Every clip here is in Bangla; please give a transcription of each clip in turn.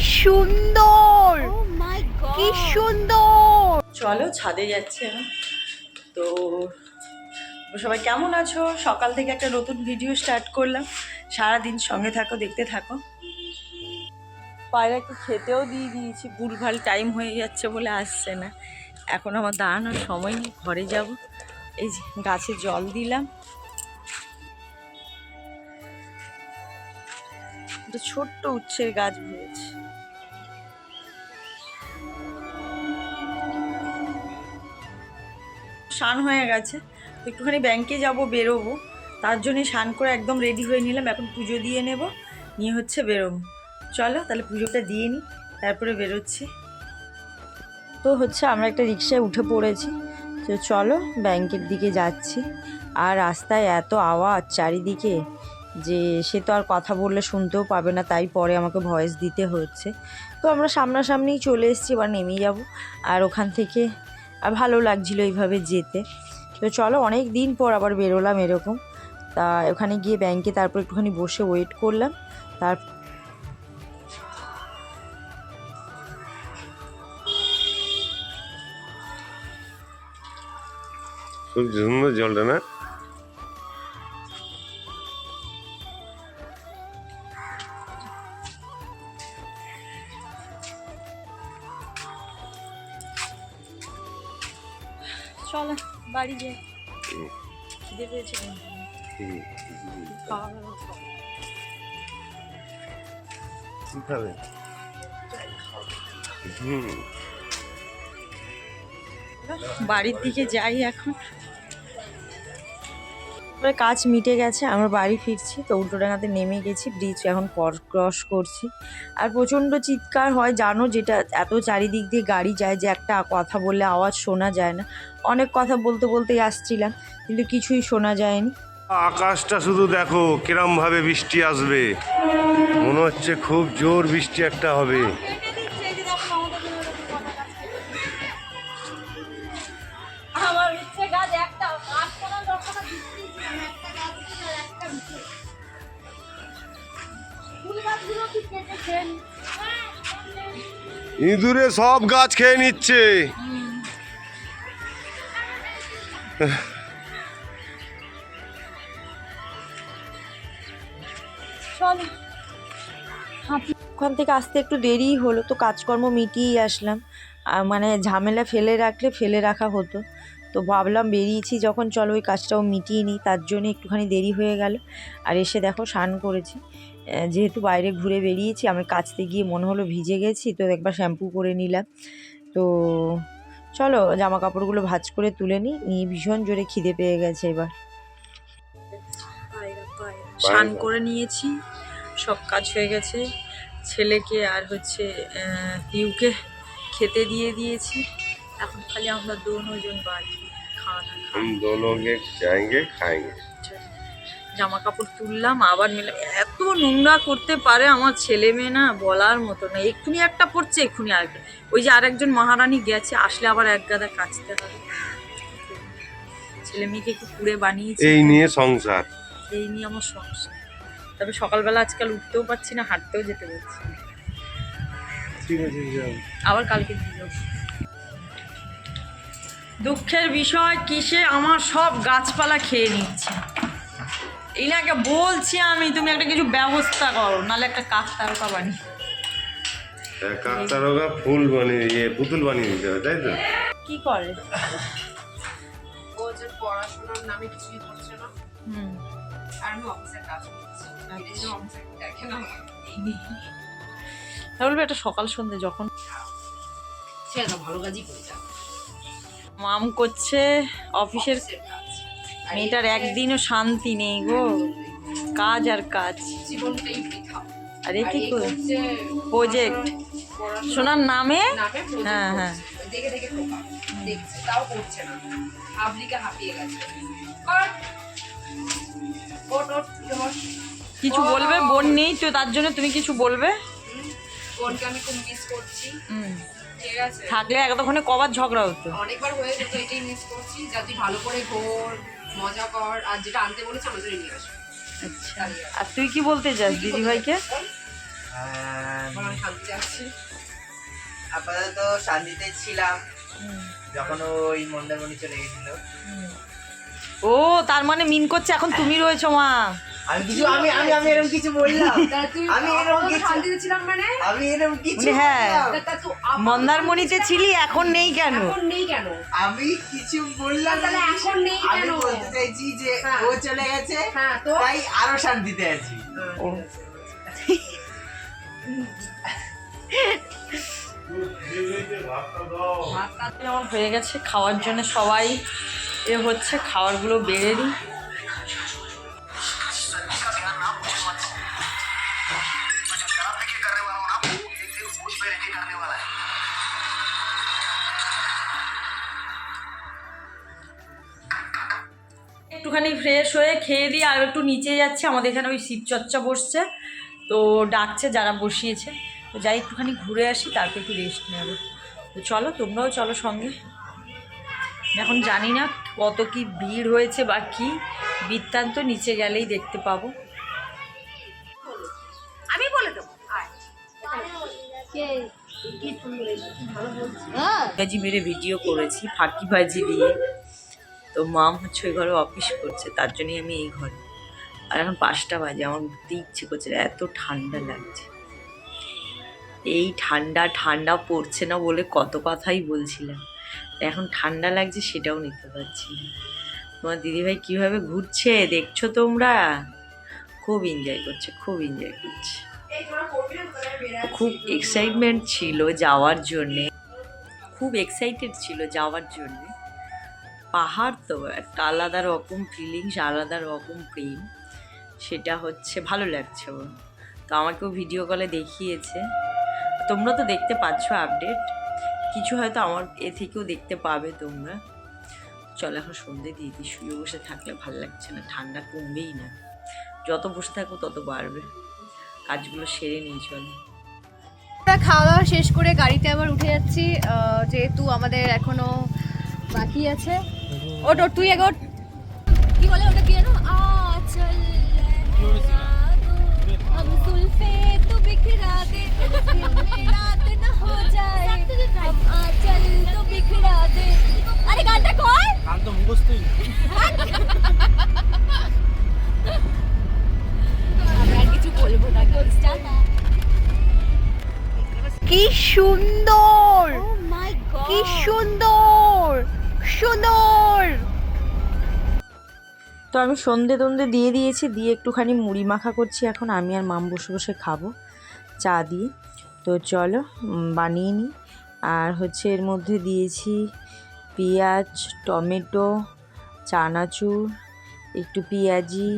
সুন্দর। Oh. কি সুন্দর। চলো ছাদে যাচ্ছে এখন। তো সবাই কেমন আছো? সকাল থেকে একটা নতুন ভিডিও স্টার্ট করলাম। সারাদিন সঙ্গে থাকো দেখতে থাকো। পায়রাকে খেতেও দিয়ে দিয়েছি। ভুলভাল টাইম হয়ে যাচ্ছে বলে আসছে না। এখন আমার দাঁড়ানোর সময় নেই ঘরে যাব। এই যে গাছে জল দিলাম। একটা ছোট্ট উচ্ছের গাছ হয়েছে। স্নান হয়ে গেছে একটুখানি ব্যাংকে যাব, বেরোবো। তার জন্যই স্নান করে একদম রেডি হয়ে নিলাম, এখন পুজো দিয়ে নেব, নিয়ে হচ্ছে বেরোবো। চলো, তাহলে পুজোটা দিয়ে নিই তারপরে বেরোচ্ছি। তো হচ্ছে আমরা একটা রিক্সায় উঠে পড়েছি, তো চলো ব্যাংকের দিকে যাচ্ছি। আর রাস্তায় এত আওয়াজ চারিদিকে, যে সে তো আর কথা বললে শুনতেও পাবে না, তাই পরে আমাকে ভয়েস দিতে হচ্ছে। তো আমরা সামনাসামনিই চলে এসেছি, এবার নেমে যাব। আর ওখান থেকে আর ভালো লাগছিল এইভাবে যেতে। তো চলো, অনেক দিন পর আবার বেরোলাম এরকম। তা ওখানে গিয়ে ব্যাংকে তারপর একটুখানি বসে ওয়েট করলাম। তার খুব সুন্দর জলটা না? কি বাড়ির দিকে যাই এখন। এবার কাজ মিটে গেছে, আমরা বাড়ি ফিরছি, তো উল্টোডাঙাতে নেমে গেছি ব্রিজ এখন পর ক্রস করছি। আর প্রচণ্ড চিৎকার হয়, জানো যেটা, এত চারিদিক দিয়ে গাড়ি যায় যে একটা কথা বললে আওয়াজ শোনা যায় না। অনেক কথা বলতে বলতেই আসছিলাম, কিন্তু কিছুই শোনা যায়নি। আকাশটা শুধু দেখো কিরম ভাবে বৃষ্টি আসবে। মনে হচ্ছে খুব জোর বৃষ্টি একটা হবে। ইঁদুরে সব গাছ একটা আটখানা ওখান থেকে আসতে একটু দেরিই হলো তো কাজকর্ম মিটিয়েই আসলাম। আর মানে ঝামেলা ফেলে রাখলে ফেলে রাখা হতো। তো ভাবলাম বেরিয়েছি যখন চলো ওই কাজটাও মিটিয়ে নিই তার জন্য একটুখানি দেরি হয়ে গেল। আর এসে দেখো স্নান করেছি। যেহেতু বাইরে ঘুরে বেরিয়েছি আমি কাচতে গিয়ে মনে হলো ভিজে গেছি তো একবার শ্যাম্পু করে নিলাম। তো চলো জামা কাপড়গুলো ভাজ করে তুলে নিই নিয়ে ভীষণ জোরে খিদে পেয়ে গেছে এবার। স্নান করে নিয়েছি সব কাজ হয়ে গেছে। ছেলেকে আর হচ্ছে আহ, পিউকে খেতে দিয়ে দিয়েছি এখন খালি আমরা দুজন বাকি খাওয়ানা हम दो लोग एक जाएंगे खाएंगे জামা কাপড় তুললাম আবার নিলাম এত নোংরা করতে পারে আমার ছেলে মেয়ে না বলার মতো না এক্ষুনি একটা পড়ছে এক্ষুনি আরেকটা ওই যে আরেকজন মহারানী গেছে আসলে আবার এক গাদা কাচতে হবে ছেলে মেয়েকে একটু পুড়ে বানিয়েছি এই নিয়ে সংসার এই নিয়ে আমার সমস্যা তবে সকালবেলা আজকাল উঠতেও পারছি না হাঁটতেও যেতে পারছি আবার কালকে দিয়ে দুঃখের বিষয় কিসে আমার সব গাছপালা খেয়ে নিচ্ছে। ইনাকে বলছি আমি তুমি একটা কিছু ব্যবস্থা করো নাহলে একটা কাক তারকা বানি কাকতারকা ফুল বানিয়ে ইয়ে পুতুল বানিয়ে দিতে হবে তাই তো? কি করে? ও যে পড়াশোনার নামে কিছুই করছে না। হুম। আর আমি অফিসের কাজ বলবে একটা সকাল সন্ধে যখন ভালো কাজই করে মাম করছে অফিসের মেয়েটার একদিনও শান্তি নেই গো। কাজ আর কাজ। আর কি প্রজেক্ট সোনার নামে? হ্যাঁ, হ্যাঁ। দেখে দেখে দেখছে তাও করছে না। হাবলিকে হাঁপিয়ে গেছে। ওট ওট। কিছু বলবে? বোন নেই তো তার জন্য তুমি কিছু বলবে? বোনকে আমি খুব মিস করছি। ঠিক আছে। থাকলে এতক্ষণে কবার ঝগড়া হতো। অনেকবার হয়ে যেত এটাই মিস করছি। যা তুই ভালো করে ঘোর মজা কর আর যেটা আনতে বলেছে আমাদের নিয়ে আসবে। আচ্ছা। আর তুই কি বলতে চাস শান্তিতে আসছি আপাতত শান্তিতে ছিলাম যখন ওই মন্দারমণি চলে গেছিল। ও তার মানে মিন করছে এখন তুমি রয়েছো মা। আমি কিছু আমি আমি আমি এরকম কিছু বললাম আমি এরকম কিছু শান্তিতে ছিলাম মানে আমি এরকম কিছু মানে হ্যাঁ। মন্দারমণিতে ছিলি এখন নেই কেন এখন নেই কেন আমি কিছু বললাম তাহলে এখন নেই আমি কেন? বলতে চাইছি যে হ্যাঁ। ও চলে গেছে হ্যাঁ তো তাই আরও শান্তিতে আছি ও। হয়ে গেছে খাওয়ার জন্য সবাই এ হচ্ছে খাবারগুলো বেড়ে দিই একটুখানি ফ্রেশ হয়ে খেয়ে দিয়ে আর একটু নিচে যাচ্ছে। আমাদের এখানে ওই শিবচর্চা বসছে। তো ডাকছে যারা বসিয়েছে। তো যাই একটুখানি ঘুরে আসি, তারপর একটু রেস্ট নেব। তো চলো, তোমরাও চলো সঙ্গে। এখন জানি না কত কি ভিড় হয়েছে বা কি। বৃত্তান্ত নিচে গেলেই দেখতে পাবো। বাজি মেরে ভিডিও করেছি ফাঁকি বাজি দিয়ে। তো মাম হচ্ছে ওই ঘরে অফিস করছে তার জন্যই আমি এই ঘরে। আর এখন পাঁচটা বাজে আমার উঠতে ইচ্ছে করছে না, এত ঠান্ডা লাগছে। এই ঠান্ডা ঠান্ডা পড়ছে না বলে কত কথাই বলছিলাম। এখন ঠান্ডা লাগছে সেটাও নিতে পারছি না। তোমার দিদিভাই কীভাবে ঘুরছে দেখছ তোমরা? খুব এনজয় করছে খুব এনজয় করছে। খুব এক্সাইটমেন্ট ছিল যাওয়ার জন্যে। খুব এক্সাইটেড ছিল যাওয়ার জন্যে। পাহাড় তো একটা আলাদা রকম ফিলিংস আলাদা রকম প্রেম। সেটা হচ্ছে ভালো লাগছে তো আমাকেও ভিডিও কলে দেখিয়েছে। তোমরা তো দেখতে পাচ্ছ আপডেট কিছু হয়তো আমার এ থেকেও দেখতে পাবে তোমরা। চল এখন সন্ধে দিয়ে দিই। শুয়ে বসে থাকলে ভালো লাগছে না। ঠান্ডা কমবেই না। যত বসে থাকব তত বাড়বে। কাজগুলো সেরে নিই চলো। খাওয়া দাওয়া শেষ করে গাড়িতে আবার উঠে যাচ্ছি যেহেতু আমাদের এখনও বাকি আছে। ওট তুই এগো কি বলে ওটা কি জানো চল আরে গানটা কয় গান তো মুখস্থই সুন্দর। কি সুন্দর। সুন্দর। তো আমি সন্ধে টন্ধে দিয়ে দিয়েছি দিয়ে একটুখানি মুড়ি মাখা করছি এখন। আমি আর মাম বসে বসে খাব চা দিয়ে। তো চলো বানিয়ে নিই। আর হচ্ছে এর মধ্যে দিয়েছি পেঁয়াজ টমেটো চানাচুর একটু পেঁয়াজি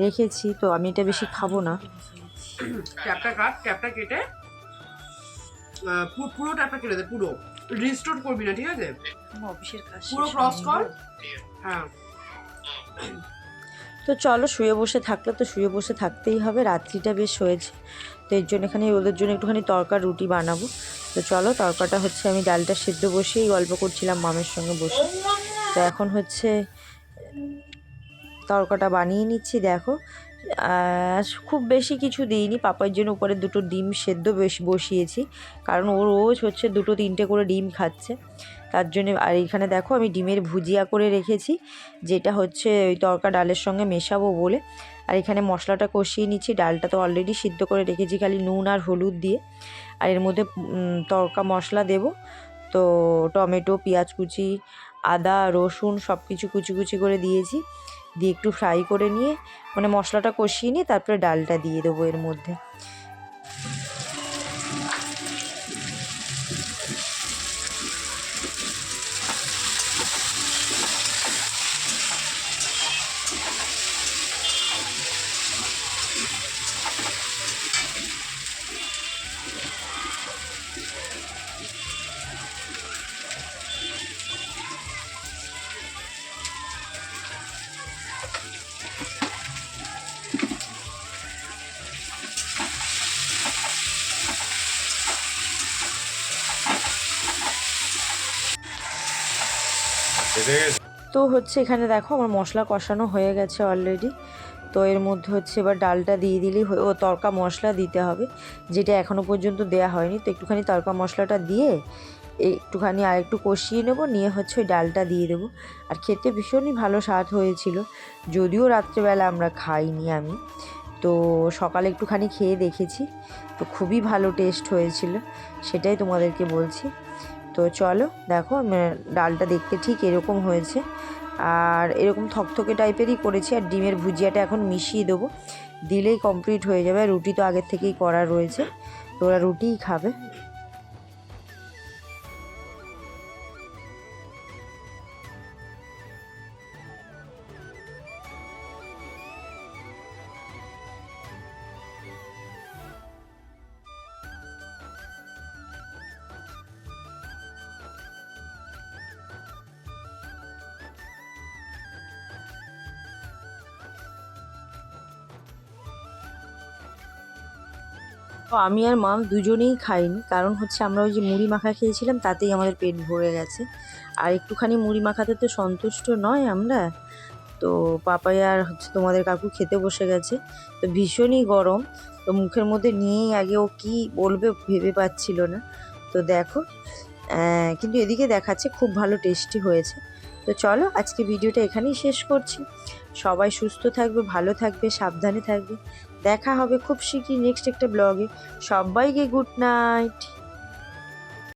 রেখেছি। তো আমি এটা বেশি খাব না। ট্যাপটা কাট ট্যাপটা কেটে পুরো ট্যাপটা কেটে দে পুরো। রিস্টোর করবি না ঠিক আছে? অফিসের কাজ পুরো ক্রস কর। হ্যাঁ। তো চলো শুয়ে বসে থাকলে তো শুয়ে বসে থাকতেই হবে রাত্রিটা বেশ হয়েছে। তো এর জন্য এখানে ওদের জন্য একটুখানি তরকা রুটি বানাবো। তো চলো তরকাটা হচ্ছে আমি ডালটা সেদ্ধ বসেই গল্প করছিলাম মামের সঙ্গে বসে। তো এখন হচ্ছে তরকাটা বানিয়ে নিচ্ছি দেখো। খুব বেশি কিছু দিইনি। পাপার জন্য উপরে দুটো ডিম সেদ্ধ বেশ বসিয়েছি। কারণ ও রোজ হচ্ছে দুটো তিনটে করে ডিম খাচ্ছে। তার জন্য আর এখানে দেখো আমি ডিমের ভুজিয়া করে রেখেছি, যেটা হচ্ছে ওই তরকা ডালের সঙ্গে মেশাবো বলে। আর এখানে মশলাটা কষিয়ে নিচ্ছি। ডালটা তো অলরেডি সিদ্ধ করে রেখেছি খালি নুন আর হলুদ দিয়ে। আর এর মধ্যে তরকা মশলা দেব। তো টমেটো, পেঁয়াজ কুচি, আদা, রসুন সব কিছু কুচি কুচি করে দিয়েছি। দিয়ে একটু ফ্রাই করে নিয়ে মানে মশলাটা কষিয়ে নিয়ে তারপরে ডালটা দিয়ে দেবো এর মধ্যে। তো হচ্ছে এখানে দেখো আমার মশলা কষানো হয়ে গেছে অলরেডি তো এর মধ্যে হচ্ছে এবার ডালটা দিয়ে দিলেই ও তড়কা মশলা দিতে হবে, যেটা এখনও পর্যন্ত দেয়া হয়নি। তো একটুখানি তড়কা মশলাটা দিয়ে একটুখানি আর একটু কষিয়ে নেব, নিয়ে হচ্ছে ওই ডালটা দিয়ে দেবো। আর খেতে ভীষণই ভালো স্বাদ হয়েছিল, যদিও রাত্রেবেলা আমরা খাইনি আমি। তো সকালে একটুখানি খেয়ে দেখেছি, তো খুবই ভালো টেস্ট হয়েছিল, সেটাই তোমাদেরকে বলছি। তো চলো, দেখো ডালটা দেখতে ঠিক এরকম হয়েছে। আর এরকম থকথকে টাইপেরই করেছি, আর ডিমের ভুজিয়াটা এখন মিশিয়ে দেবো। দিলেই কমপ্লিট হয়ে যাবে রুটি তো আগের থেকেই করা রয়েছে। তো ওরা রুটিই খাবে। তো আমি আর মা দুজনেই খাইনি। কারণ হচ্ছে আমরা ওই যে মুড়ি মাখা খেয়েছিলাম, তাতেই আমাদের পেট ভরে গেছে। আর একটুখানি মুড়ি মাখাতে তো সন্তুষ্ট নয় আমরা। তো পাপাই আর হচ্ছে তোমাদের কাকু খেতে বসে গেছে। তো ভীষণই গরম। তো মুখের মধ্যে নিয়েই আগে ও কী বলবে ভেবে পাচ্ছিল না। তো দেখো কিন্তু এদিকে দেখাচ্ছে খুব ভালো টেস্টি হয়েছে। তো চলো আজকে ভিডিওটা এখানেই শেষ করছি। সবাই সুস্থ থাকবে, ভালো থাকবে, সাবধানে থাকবে। দেখা হবে খুব শীঘ্রই নেক্সট একটা ব্লগে সবাইকে গুড নাইট